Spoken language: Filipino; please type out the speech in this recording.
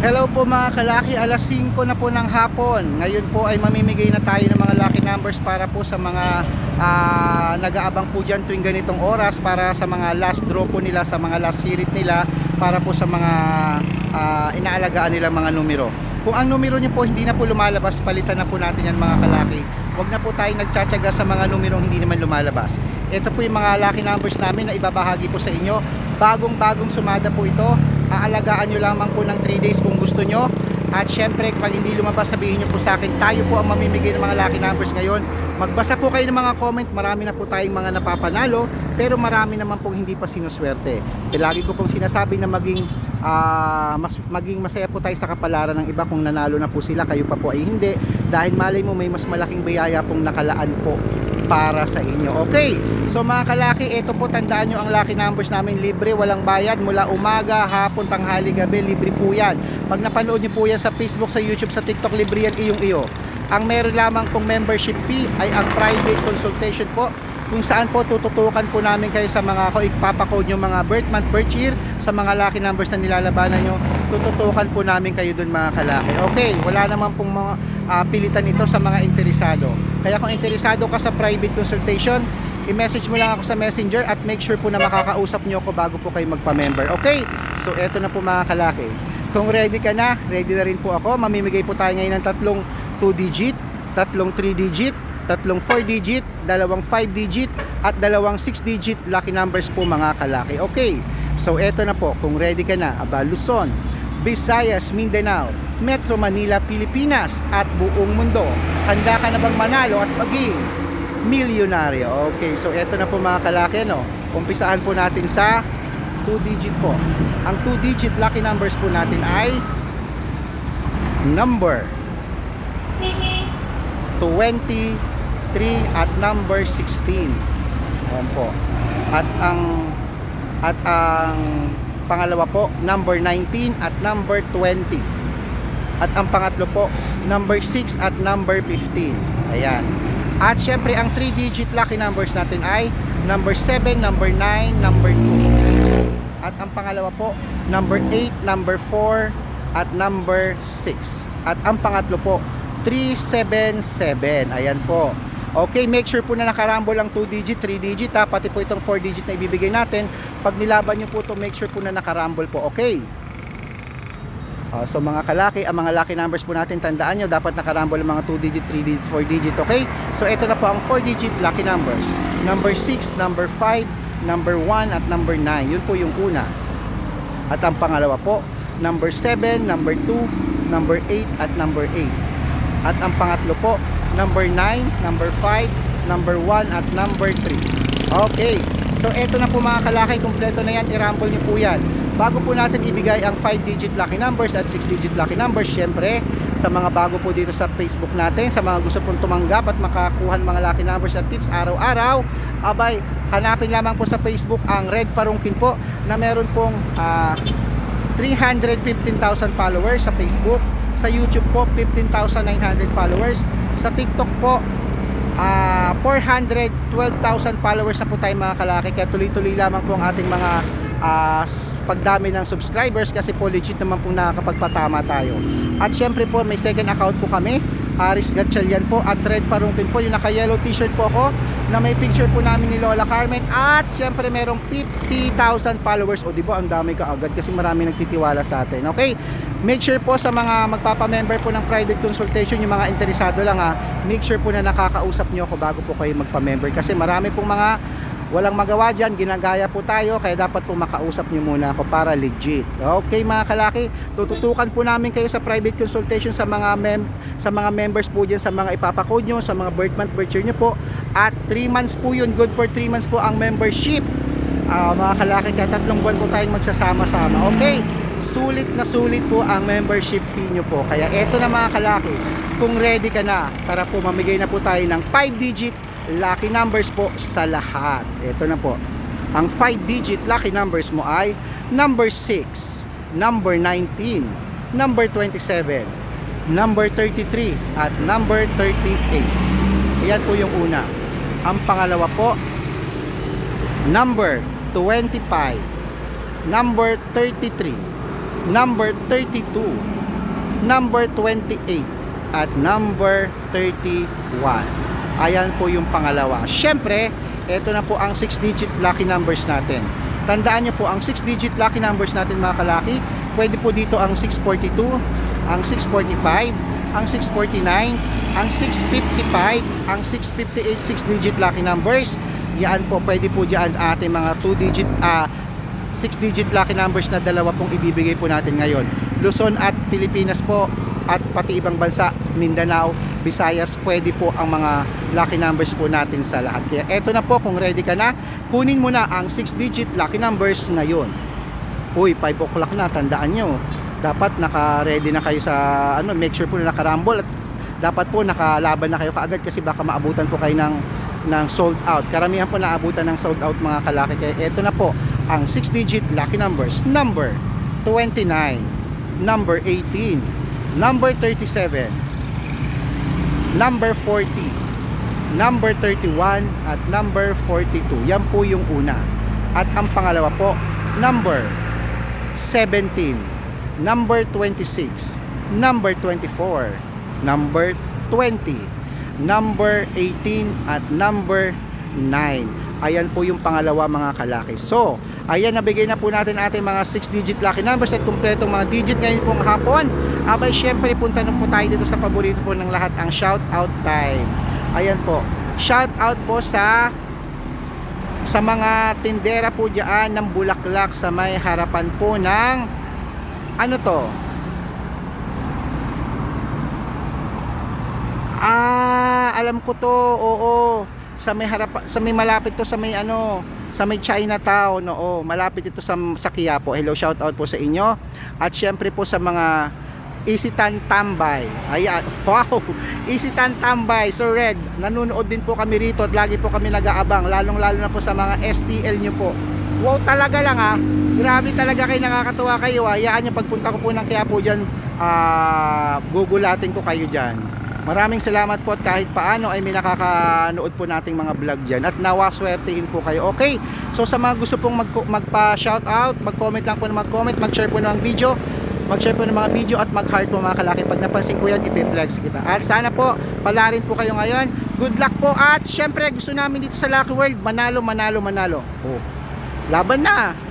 Hello po mga kalaki, alas 5 na po ng hapon. Ngayon po ay mamimigay na tayo ng mga lucky numbers para po sa mga ah, nag-aabang po dyan tuwing ganitong oras para sa mga last draw po nila, sa mga last series nila, para po sa mga ah, inaalagaan nilang mga numero. Kung ang numero niyo po hindi na po lumalabas, palitan na po natin yan mga kalaki. Huwag na po tayong nagtsatsaga sa mga numerong hindi naman lumalabas. Ito po yung mga lucky numbers namin na ibabahagi po sa inyo. Bagong-bagong sumada po ito. Aalagaan nyo lamang po ng 3 days kung gusto nyo. At syempre, pag hindi lumabas, sabihin nyo po sa akin, tayo po ang mamimigay ng mga lucky numbers ngayon. Magbasa po kayo ng mga comment, marami na po tayong mga napapanalo, pero marami naman pong hindi pa sinuswerte. E, lagi ko pong sinasabi na maging, ah, mas, maging masaya po tayo sa kapalaran ng iba kung nanalo na po sila, kayo pa po ay hindi. Dahil malay mo, may mas malaking biyaya pong nakalaan po para sa inyo. Okay, so mga kalaki, ito po tandaan nyo ang lucky numbers namin libre, walang bayad mula umaga, hapon, tanghali, gabi, libre po yan. Pag napanood nyo po yan sa Facebook, sa YouTube, sa TikTok, libre yan iyong iyo. Ang meron lamang pong membership fee ay ang private consultation po kung saan po tututukan po namin kayo sa mga ko ipapakode nyo mga birth month, birth year sa mga lucky numbers na nilalabanan nyo tututukan po namin kayo dun mga kalaki okay, wala naman pong mga ah, pilitan ito sa mga interesado kaya kung interesado ka sa private consultation i-message mo lang ako sa messenger at make sure po na makakausap nyo ako bago po kayo magpa-member. Okay, so eto na po mga kalaki. Kung ready ka na, ready na rin po ako. Mamimigay po tayo ngayon ng tatlong 2 digit tatlong 3 digit tatlong 4 digit, dalawang 5 digit, at dalawang 6 digit lucky numbers po mga kalaki. Okay, so eto na po, kung ready ka na, aba Luzon, Visayas, Mindanao, Metro Manila, Pilipinas, at buong mundo. Handa ka na bang manalo at maging milyonaryo? Okay, so eto na po mga kalaki, no? Umpisahan po natin sa 2 digit po. Ang 2 digit lucky numbers po natin ay number 23 at number 16. Ayan po. At ang at ang pangalawa po, number 19 at number 20. At ang pangatlo po, number 6 at number 15. Ayan. At syempre, ang 3-digit lucky numbers natin ay number 7, number 9, number 2. At ang pangalawa po, number 8, number 4, at number 6. At ang pangatlo po, 377. Ayan po. Okay, make sure po na nakarambol ang 2 digit, 3 digit ha, pati po itong 4 digit na ibibigay natin. Pag nilaban nyo po to make sure po na nakarambol po. Okay. Ah, so mga kalaki, ang mga lucky numbers po natin, tandaan nyo, dapat nakarambol ang mga 2 digit, 3 digit, 4 digit, okay? So ito na po ang 4 digit lucky numbers. Number 6, number 5, number 1, at number 9. Yun po yung una. At ang pangalawa po, number 7, number 2, number 8, at number 8. At ang pangatlo po, number 9, number 5, number 1, at number 3. Okay. So, eto na po mga kalaki, kumpleto na yan, i-rumble nyo po yan. Bago po natin ibigay ang 5-digit lucky numbers at 6-digit lucky numbers, syempre, sa mga bago po dito sa Facebook natin, sa mga gusto pong tumanggap at makakuha ng mga lucky numbers at tips araw-araw, abay, hanapin lamang po sa Facebook ang Red Parungkin po na meron pong ah, 315,000 followers sa Facebook. Sa YouTube po, 15,900 followers. Sa TikTok po, ah 412,000 followers na po tayo mga kalaki. Kaya tuloy-tuloy lamang po ang ating mga s- pagdami ng subscribers kasi po legit naman po nakakapagpatama tayo. At syempre po, may second account po kami. Aris Gatchalian po at Red Parungkin po. Yung naka-yellow t-shirt po ako na may picture po namin ni Lola Carmen at syempre merong 50,000 followers. O di ba ang dami ka agad kasi marami nagtitiwala sa atin. Okay? Make sure po sa mga magpapa-member po ng private consultation, yung mga interesado lang ha, make sure po na nakakausap nyo ako bago po kayo magpa-member kasi marami pong mga walang magawa dyan, ginagaya po tayo kaya dapat po makausap nyo muna ako para legit. Okay mga kalaki, tututukan po namin kayo sa private consultation sa mga mem sa mga members po dyan, sa mga ipapakode nyo, sa mga birth month, birth year nyo po. At 3 months po yun, good for 3 months po ang membership. Ah, mga kalaki, kaya tatlong buwan po tayong magsasama-sama. Okay, sulit na sulit po ang membership fee nyo po. Kaya eto na mga kalaki, kung ready ka na, tara po mamigay na po tayo ng 5-digit lucky numbers po sa lahat. Ito na po. Ang 5-digit lucky numbers mo ay number 6, number 19, number 27, number 33, at number 38. Ayan po yung una. Ang pangalawa po, number 25, number 33, number 32, number 28, at number 31. Ayan po yung pangalawa. Siyempre, ito na po ang 6-digit lucky numbers natin. Tandaan nyo po, ang 6-digit lucky numbers natin mga kalaki, pwede po dito ang 642, ang 645, ang 649, ang 655, ang 658 6-digit lucky numbers. Yan po, pwede po dyan sa ating mga 2-digit, ah, 6-digit lucky numbers na dalawa pong ibibigay po natin ngayon. Luzon at Pilipinas po at pati ibang bansa, Mindanao, Visayas, pwede po ang mga lucky numbers po natin sa lahat. Kaya eto na po, kung ready ka na, kunin mo na ang 6-digit lucky numbers ngayon. Uy, 5 o'clock na, tandaan nyo. Dapat naka-ready na kayo sa, ano, make sure po na nakarambol at dapat po nakalaban na kayo kaagad kasi baka maabutan po kayo ng, ng sold out. Karamihan po naabutan ng sold out mga kalaki. Kaya eto na po, ang 6-digit lucky numbers. Number 29, number 18, number 37, number 40, number 31, at number 42. Yan po yung una. At ang pangalawa po, number 17, number 26, number 24, number 20, number 18, at number 9. Ayan po yung pangalawa mga kalaki. So, ayan nabigay na po natin ating mga 6-digit lucky numbers at kumpletong mga digit ngayon pong hapon. Abay, syempre punta na po tayo dito sa paborito po ng lahat, ang shout out time. Ayan po. Shout out po sa sa mga tindera po diyan ng bulaklak sa may harapan po ng ano to? Ah, alam ko to. Oo. Sa may harap sa may malapit to sa may ano, sa may Chinatown, oo. Malapit ito sa sa Quiapo. Hello, shout out po sa inyo. At syempre po sa mga Isitan Tambay. Ayan. Wow. Isitan Tambay. So Red, nanonood din po kami rito at lagi po kami nag-aabang. Lalong-lalo na po sa mga STL nyo po. Wow talaga lang ha. Grabe talaga kayo nakakatuwa kayo ha. Hayaan nyo pagpunta ko po ng Quiapo dyan, ah, gugulatin ko kayo dyan. Maraming salamat po at kahit paano ay may nakakanood po nating mga vlog dyan at nawa swertihin po kayo. Okay, so sa mga gusto pong mag, magpa-shout out, mag-comment lang po na mag-comment, mag-share po ng video, mag-share po ng mga video at mag-heart po mga kalaki. Pag napansin ko yan, ipiflex kita. At sana po, pala rin po kayo ngayon. Good luck po at syempre gusto namin dito sa Lucky World, manalo, manalo, manalo. Oh, laban na!